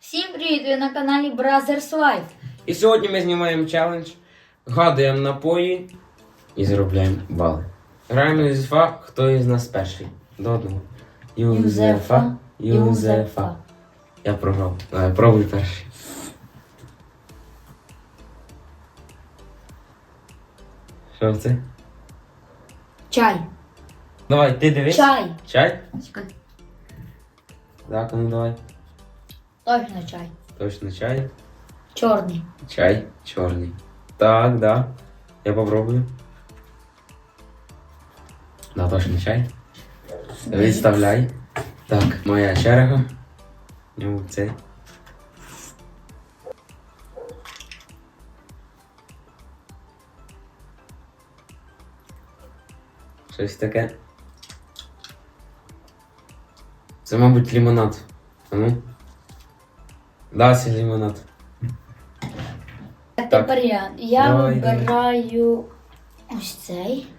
Всім привіт! Ви на каналі Brothers Life. І сьогодні ми знімаємо челендж, гадуємо напої і заробляємо бали. Граємо Юзефа, хто із нас перший. До одного. Юзефа, Юзефа. Я програв. Давай, пробуй перший. Що це? Чай. Давай, ти дивись. Чай. Чай? Чекай. Так, ну давай. Точно чай. Точно чай. Чорний. Чай чорний. Так, да. Я попробую. Да, точно чай. Відставляй. Так, моя черга. Ну, цей. Щось таке. Це, мабуть, лимонад. А ну? Да, це лимонад. А тепер я. Я Давай, давай. вибираю ось цей.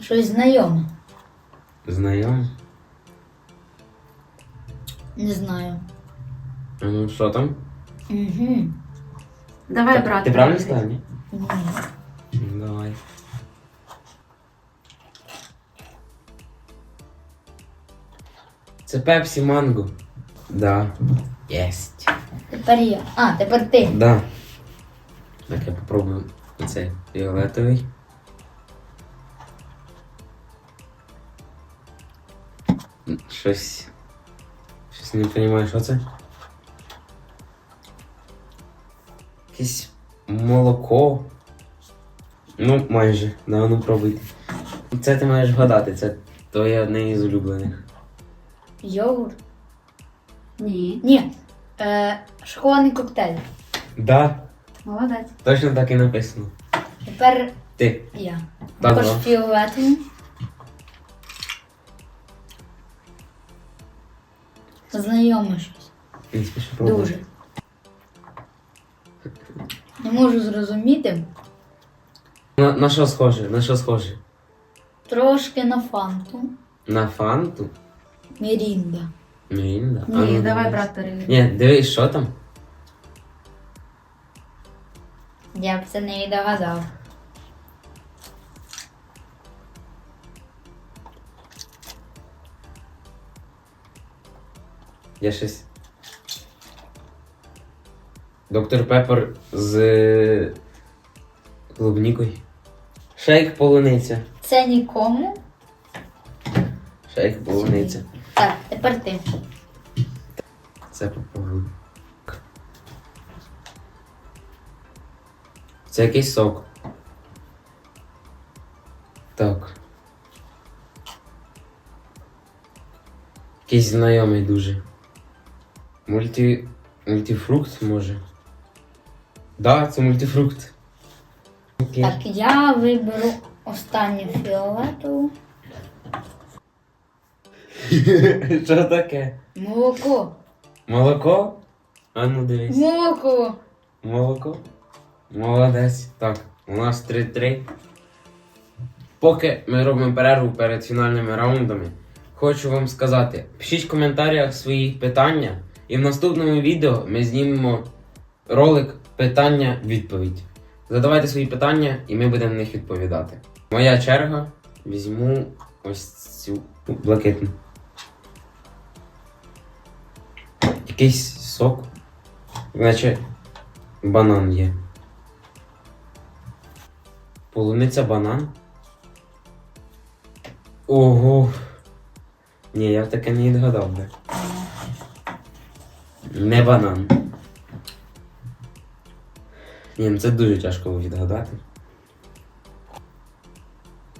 Щось знайоме. Знайомий. Не знаю. А ну що там? Угу. Давай, Так, брат. Ти правильно сказав, ні? Ні. Це пепсі манго. Да. Єсть. Тепер я. А, тепер ти. Да. Так, я попробую оцей фіолетовий. Щось. Щось не розумію, що це. Якесь молоко. Ну, майже. Да, ну пробуйте. Це ти маєш вгадати, це твоє одне із улюблених. Йогурт. Ні. Ні. Е, шоколадний коктейль. Да, Молодець. точно так і написано. Тепер Ти. я. Да, Також да. фіолетовий. Знайоме щось. Дуже. Не можу зрозуміти. На, на що схоже? На що схоже? Трошки на фанту. На фанту? Мірінда. Мірінда? А Ні, ну, давай, дивись. брат, перевір. Ні, дивись, що там? Я б це не догадав. Я щось. Доктор Пеппер з клубнікою. Шейк полуниця. Це нікому. Шейк полуниця. Так, тепер ти. Це попробую. Це якийсь сок. Так. Якийсь знайомий дуже. Мульті... Мультифрукт може. Да, це мультифрукт. Окей. Так, я виберу останню фіолетову. Що таке? Молоко. Молоко? А ну дивись. Молоко. Молоко. Молодець. Так, у нас 3-3. Поки ми робимо перерву перед фінальними раундами, хочу вам сказати: пишіть в коментарях свої питання, і в наступному відео ми знімемо ролик питання-відповідь. Задавайте свої питання, і ми будемо на них відповідати. Моя черга. Візьму ось цю блакитну. Якийсь сок. Наче банан є. Полуниця банан. Ого. Ні, я таке не відгадав би. Не банан. Ні, ну це дуже тяжко відгадати.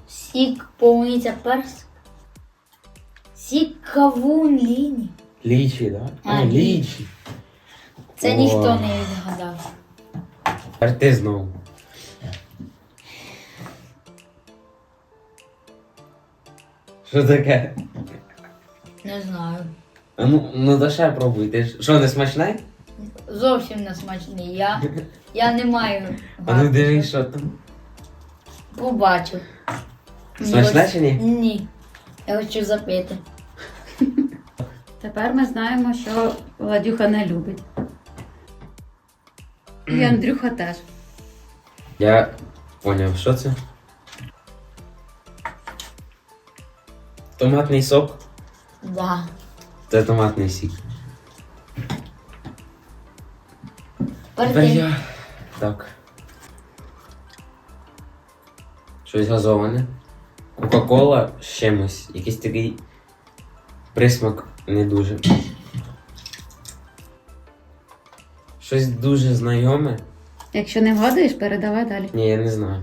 Сік полуниця перс. Сік кавун ліні. Лічі, так? Да? А, лічі. Це О. ніхто не відгадав. Тепер ти знову. Що таке? Не знаю. А ну, ну да ще пробуй. Ти ж- що, не смачне? Зовсім не смачний. Я, я не маю. А ну дивись, що там. Побачив. Смачне чи ні? Ні. Я хочу запити. Тепер ми знаємо, що Владюха не любить. І Андрюха теж. Я поняв, що це? Томатний сок. Да. Це томатний сік. Тепер я. Так. Щось газоване. Кока-кола з чимось. Якийсь такий присмак не дуже. Щось дуже знайоме. Якщо не вгадуєш, передавай далі. Ні, я не знаю.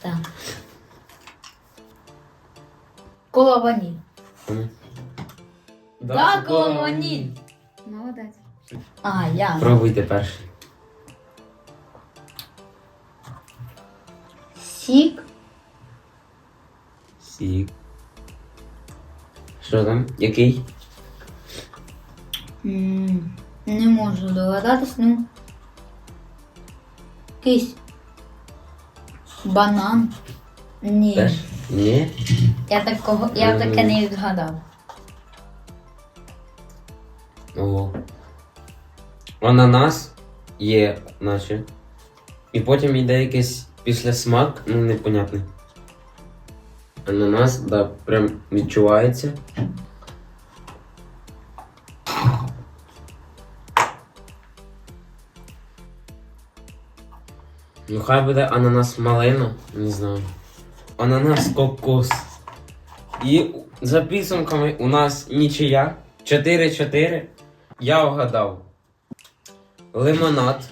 Так. Ваніль. Кому? Да, кола ваніль. Молодець. А, я. Пробуйте перший. Сік. Сік. Що там? Який? М, Не можу догадатись, ну. Якийсь банан. Ні. Теж? Ні? Я такого, я таке не відгадав. Ого. Ананас є, наче. І потім йде якийсь після смак, ну непонятний. Ананас, да, прям відчувається. Ну хай буде ананас малина, не знаю. Ананас кокос. І за підсумками у нас нічия. 4-4. Я вгадав. Лимонад.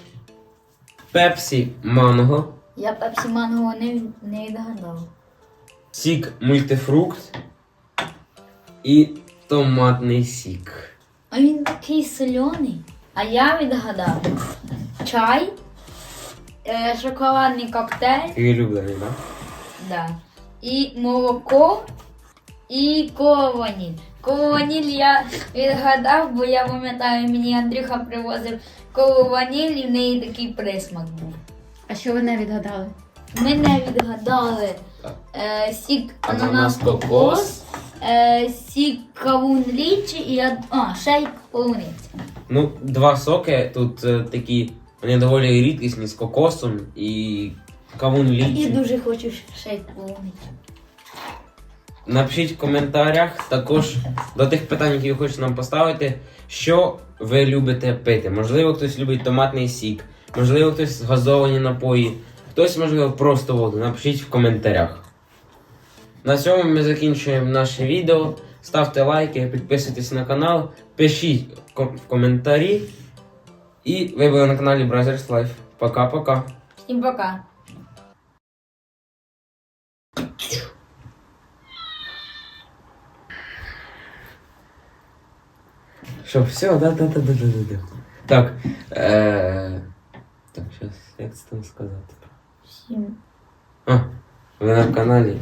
Пепсі манго. Я пепсі манго не, не відгадав. Сік мультифрукт. І томатний сік. А він такий соляний. А я відгадав чай, е, шоколадний коктейль, Твій улюблений, так? да, і молоко, і кола ваніль. Я відгадав, бо я пам'ятаю, мені Андрюха привозив колу ваніль, і в неї такий присмак був. А що ви не відгадали? Ми не відгадали е, сік Ананас кокос. е, сік кавун лічі і од- а, ще й полуниця. Ну, два соки тут е, такі, вони доволі рідкісні з кокосом і кавун І лічі. дуже хочу ще й полуницю. Напишіть в коментарях також до тих питань, які ви хочете нам поставити, що ви любите пити. Можливо, хтось любить томатний сік, можливо, хтось газовані напої, хтось, можливо, просто воду. Напишіть в коментарях. На цьому ми закінчуємо наше відео. Ставте лайки, підписуйтесь на канал, пишіть в коментарі. І ви були на каналі Brothers Life. Пока-пока. Всім пока. Що, все, да, да, да, да, да, да, да. Так. Е... Так, зараз, як це там сказати? Всім. А, ви на каналі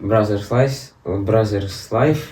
Brothers Life. Brothers Life.